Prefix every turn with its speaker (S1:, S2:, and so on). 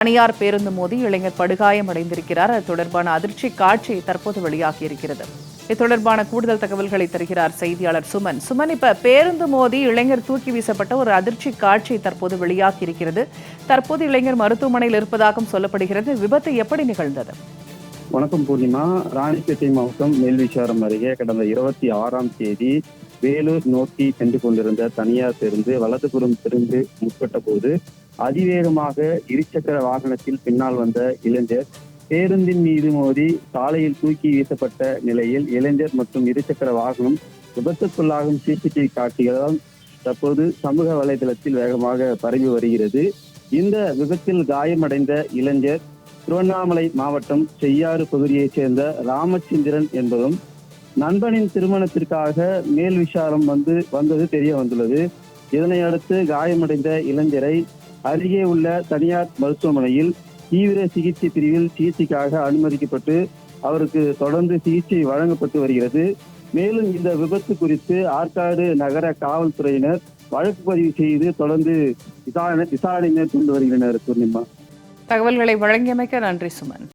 S1: தனியார் பேருந்து மோதி இளைஞர் படுகாயமடைந்திருக்கிறார் அது தொடர்பான அதிர்ச்சி காட்சி தற்போது வெளியாகியிருக்கிறது இது தொடர்பான கூடுதல் தகவல்களை தருகிறார் செய்தியாளர் சுமன். சுமன் இப்ப பேருந்து மோதி இளைஞர் தூக்கி வீசப்பட்ட ஒரு அதிர்ச்சி காட்சி தற்போது வெளியாகி இருக்கிறது. தற்போது இளைஞர் மருத்துவமனையில் இருப்பதாகவும் சொல்லப்படுகிறது. விபத்து எப்படி நிகழ்ந்தது?
S2: வணக்கம் பூர்ணிமா. ராணிப்பேட்டை மாவட்டம் மேல்விசாரம் அருகே கடந்த இருபத்தி ஆறாம் தேதி வேலூர் நோக்கி சென்று கொண்டிருந்த தனியார் பேருந்து வலதுபுறம் திருந்து முற்பட்ட போது அதிவேகமாக இருசக்கர வாகனத்தில் பின்னால் வந்த இளைஞர் பேருந்தின் மீது மோதி சாலையில் தூக்கி வீசப்பட்ட நிலையில் இளைஞர் மற்றும் இருசக்கர வாகனம் விபத்துக்குள்ளாகும் சிசிடிவி காட்சிகளால் தற்போது சமூக வலைதளத்தில் வேகமாக பரவி வருகிறது. இந்த விபத்தில் காயமடைந்த இளைஞர் திருவண்ணாமலை மாவட்டம் செய்யாறு பகுதியைச் சேர்ந்த ராமச்சந்திரன் என்பதும் நண்பனின் திருமணத்திற்காக மேல் விசாரம் வந்து வந்தது தெரிய வந்துள்ளது. இதனை அடுத்து காயமடைந்த இளைஞரை அருகே உள்ள தனியார் மருத்துவமனையில் தீவிர சிகிச்சை பிரிவில் சிகிச்சைக்காக அனுமதிக்கப்பட்டு அவருக்கு தொடர்ந்து சிகிச்சை வழங்கப்பட்டு வருகிறது. மேலும் இந்த விபத்து குறித்து ஆற்காடு நகர காவல்துறையினர் வழக்கு பதிவு செய்து தொடர்ந்து விசாரணை விசாரணை மேற்கொண்டு வருகின்றனர் பூர்ணிமா
S1: தகவல்களை வழங்கியமைக்க நன்றி சுமன்.